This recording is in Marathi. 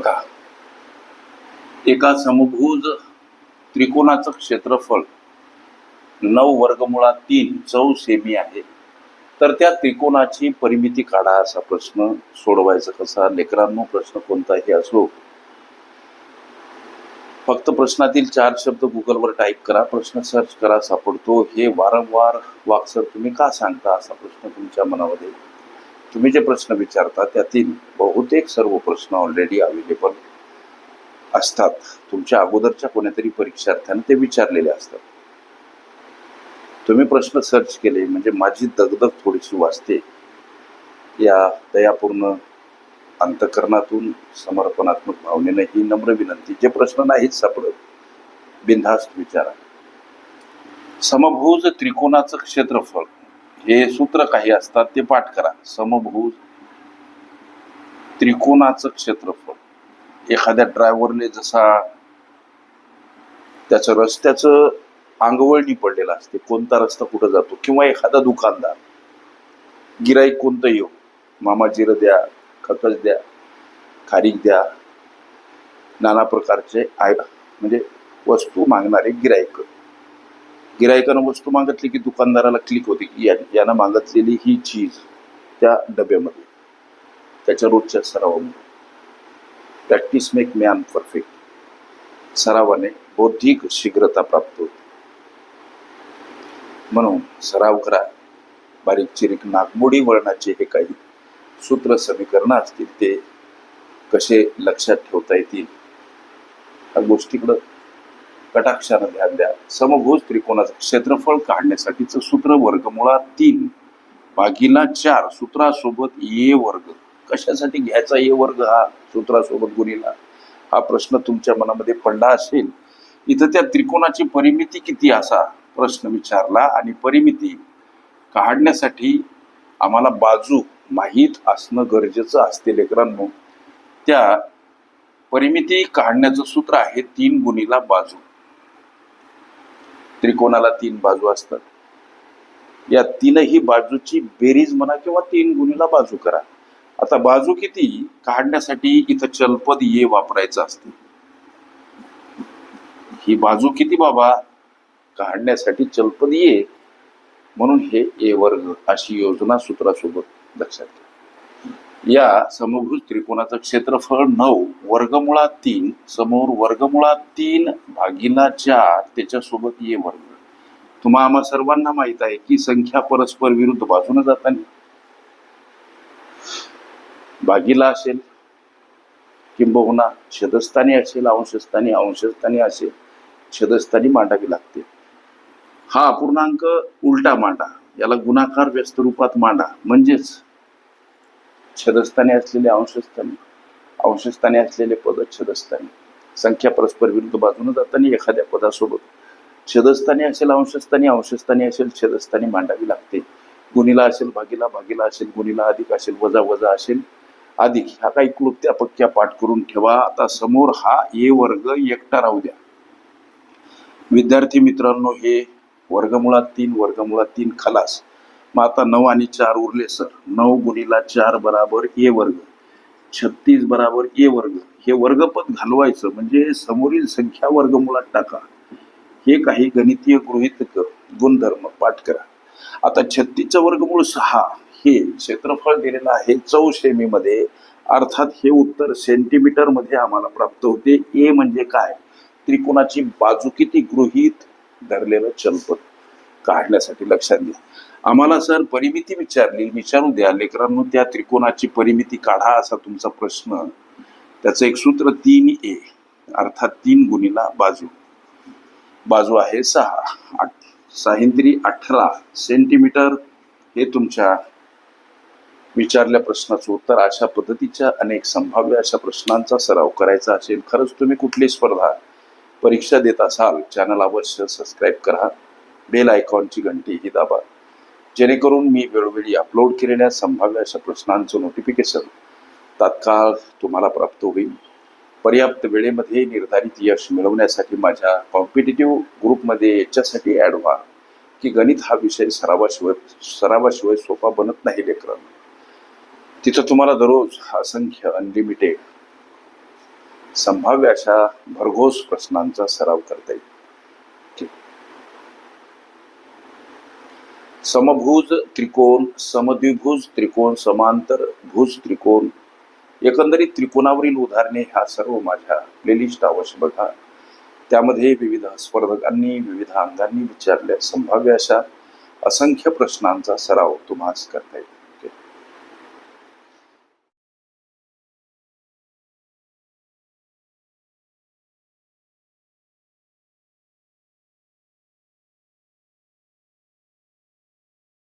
बघा एका समभुज त्रिकोणाचं क्षेत्रफळ नऊ वर्गमुळात तीन चौ सेमी आहे. तर त्या त्रिकोणाची परिमिती काढा असा प्रश्न सोडवायचा कसा? लेकरांनो प्रश्न कोणताही असो. फक्त प्रश्नातील चार शब्द गुगलवर टाईप करा प्रश्न सर्च करा सापडतो. हे वारंवार वाक्सर तुम्ही का सांगता असा प्रश्न तुमच्या मनामध्ये? तुम्ही जे प्रश्न विचारता त्यातील बहुतेक सर्व प्रश्न ऑलरेडी अवेलेबल असतात. तुमच्या अगोदरच्या कोणीतरी परीक्षार्थ्यानं ते विचारलेले असतात. तुम्ही प्रश्न सर्च केले म्हणजे माझी दगदग थोडीशी वाचते. या दयापूर्ण अंतकरणातून समर्पणात्मक भावनेनं ही नम्र विनंती जे प्रश्न नाहीच सापडत बिनधास्त विचारा. समभुज त्रिकोणाचं क्षेत्रफळ. हे सूत्र काही असतात ते पाठ करा. समभूज त्रिकोणाचं क्षेत्रफळ. एखाद्या ड्रायव्हरने जसा त्याचं रस्त्याचं अंगवळणी पडलेलं असते कोणता रस्ता कुठं जातो किंवा एखादा दुकानदार गिराईक कोणतं येऊ हो, मामा जिरं द्या खकस द्या खारीक द्या नाना प्रकारचे आय म्हणजे वस्तू मागणारे गिराईक गिरायकानं वस्तू मागितली की दुकानदाराला क्लिक होते. की यानं मागितलेली ही चीज त्या डब्यामध्ये. त्याच्या रोजच्या सरावामध्ये. प्रॅक्टिस मेक मॅन परफेक्ट सरावाने बौद्धिक शीघ्रता प्राप्त होते. म्हणून सराव करा. बारीक चिरीक नागमोडी वळणाचे हे काही सूत्र समीकरणं असतील ते कसे लक्षात ठेवता येतील? या गोष्टीकडं कटाक्षानं ध्यान द्या समभुज त्रिकोणाचं क्षेत्रफळ काढण्यासाठीचं सूत्र वर्गमुळात तीन. भागीला चार. सूत्रासोबत ये वर्ग. कशासाठी घ्यायचा ये वर्ग हा? सूत्रासोबत गुणीला. हा प्रश्न तुमच्या मनामध्ये पडला असेल. इथं त्या त्रिकोणाची परिमिती किती असा प्रश्न विचारला आणि परिमिती काढण्यासाठी आम्हाला बाजू माहीत असणं गरजेचं असते लेकरांनो. त्या परिमिती काढण्याचं सूत्र आहे तीन गुणीला बाजू. त्रिकोणाला तीन बाजू असतात. या तीनही बाजूची बेरीज म्हणा किंवा तीन गुणीला बाजू करा. आता बाजू किती? काढण्यासाठी इथं चलपद ये वापरायचं असते. ही बाजू किती बाबा? काढण्यासाठी चलपद ये. म्हणून हे ए वर्ग अशी योजना सूत्रासोबत लक्षात घ्या या समभुज त्रिकोणाचं क्षेत्रफळ नऊ वर्गमुळात तीन समोर वर्गमुळात तीन भागीला चार त्याच्यासोबत ये वर्ग. तुम्हा आम्हा सर्वांना माहीत आहे की संख्या परस्पर विरुद्ध बाजूने जाताना. भागीला असेल किंबहुना छदस्थानी असेल अंशस्थानी अंशस्थानी असेल छदस्थानी मांडावी लागते. हा अपूर्णांक उलटा मांडा याला गुणाकार व्यस्त रूपात मांडा. म्हणजेच छदस्थानी असलेले अंशस्थानी अंशस्थानी असलेले पद छदस्थानी. संख्या परस्पर विरुद्ध बाजूने जाताना एखाद्या पदासोबत. छदस्थानी असेल अंशस्थानी अंशस्थानी असेल छदस्थानी मांडावी लागते. गुणीला असेल भागीला भागीला असेल गुणीला अधिक असेल वजा वजा असेल अधिक. ह्या काही क्लुप्त्या पक्क्या पाठ करून ठेवा. आता समोर हा ए वर्ग एकटा राहू द्या. विद्यार्थी मित्रांनो हे वर्गमुळात तीन वर्गमुळात तीन खलास. मग आता नऊ आणि चार उरले सर. नऊ गुणीला चार बराबर ए वर्ग. छत्तीस बराबर ए वर्ग. हे वर्गपद घालवायचं म्हणजे समोरील संख्या वर्गमुळात टाका. हे काही गणितीय गृहितक गुणधर्म पाठ करा. आता छत्तीसचं वर्गमूळ सहा. हे क्षेत्रफळ दिलेलं आहे चौ मध्ये अर्थात हे उत्तर सेंटीमीटरमध्ये आम्हाला प्राप्त होते. ए म्हणजे काय? त्रिकोणाची बाजू किती गृहीत धरलेलं चलपद काढण्यासाठी लक्षात घ्या. आम्हाला सर परिमिती विचारली विचारू द्या. लेकरांनो त्या त्रिकोणाची परिमिती काढा असा तुमचा प्रश्न. त्याचं एक सूत्र तीन ए अर्थात तीन गुणीला बाजू. बाजू आहे सहा. आठ साहिंत्री अठरा सेंटीमीटर हे तुमच्या विचारल्या प्रश्नाचं उत्तर. अशा पद्धतीच्या अनेक संभाव्य अशा प्रश्नांचा सराव करायचा असेल. खरंच तुम्ही कुठली स्पर्धा परीक्षा देत असाल चॅनल अवश्य सबस्क्राईब करा. बेल आयकॉनची घंटी ही दाबा. जेणेकरून मी वेळोवेळी अपलोड केलेल्या संभाव्य अशा प्रश्नांचं नोटिफिकेशन तात्काळ तुम्हाला प्राप्त होईल. पर्याप्त वेळेमध्ये निर्धारित यश मिळवण्यासाठी माझ्या कॉम्पिटेटिव्ह ग्रुपमध्ये याच्यासाठी ॲड व्हा की गणित हा विषय सरावाशिवाय सरावाशिवाय सोपा बनत नाही लेकरांना तिथं तुम्हाला दररोज असंख्य अनलिमिटेड संभाव्य अशा भरघोस प्रश्नांचा सराव करता येईल. समभुज त्रिकोण समद्विभुज त्रिकोण समांतर भुज त्रिकोण. एकंदरीत त्रिकोणावरील उदाहरणे ह्या सर्व माझ्या प्लेलिस्ट अवश्य बघा. त्यामध्ये विविध स्पर्धकांनी विविध अंगांनी विचारल्या संभाव्य अशा असंख्य प्रश्नांचा सराव तुम्हाला करता येईल.